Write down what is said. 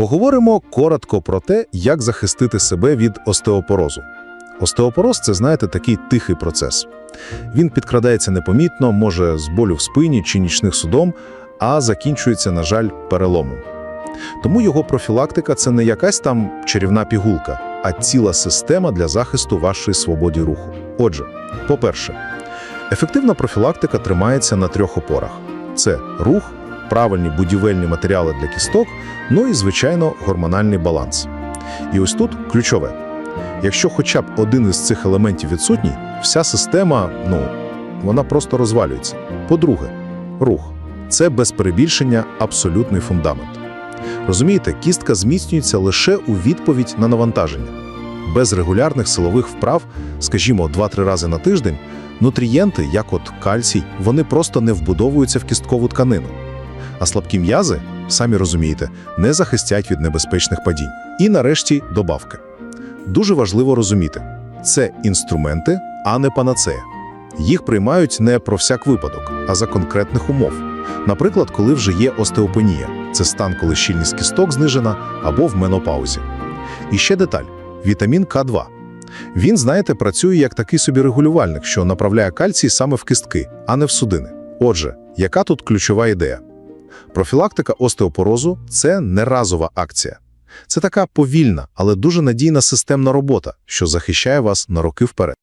Поговоримо коротко про те, як захистити себе від остеопорозу. Остеопороз це, знаєте, такий тихий процес. Він підкрадається непомітно, може з болю в спині чи нічних судом, а закінчується, на жаль, переломом. Тому його профілактика це не якась там чарівна пігулка, а ціла система для захисту вашої свободи руху. Отже, по-перше, ефективна профілактика тримається на трьох опорах: це рух, правильні будівельні матеріали для кісток, ну і, звичайно, гормональний баланс. І ось тут ключове. Якщо хоча б один із цих елементів відсутній, вся система, ну, вона просто розвалюється. По-друге, рух це без перебільшення абсолютний фундамент. Розумієте, кістка зміцнюється лише у відповідь на навантаження. Без регулярних силових вправ, скажімо, 2-3 рази на тиждень, нутрієнти, як от кальцій, вони просто не вбудовуються в кісткову тканину. А слабкі м'язи, самі розумієте, не захистять від небезпечних падінь. І нарешті добавки. Дуже важливо розуміти, це інструменти, а не панацея. Їх приймають не про всяк випадок, а за конкретних умов. Наприклад, коли вже є остеопенія – це стан, коли щільність кісток знижена або в менопаузі. І ще деталь – вітамін К2. Він, знаєте, працює як такий собі регулювальник, що направляє кальцій саме в кістки, а не в судини. Отже, яка тут ключова ідея? Профілактика остеопорозу – це не разова акція. Це така повільна, але дуже надійна системна робота, що захищає вас на роки вперед.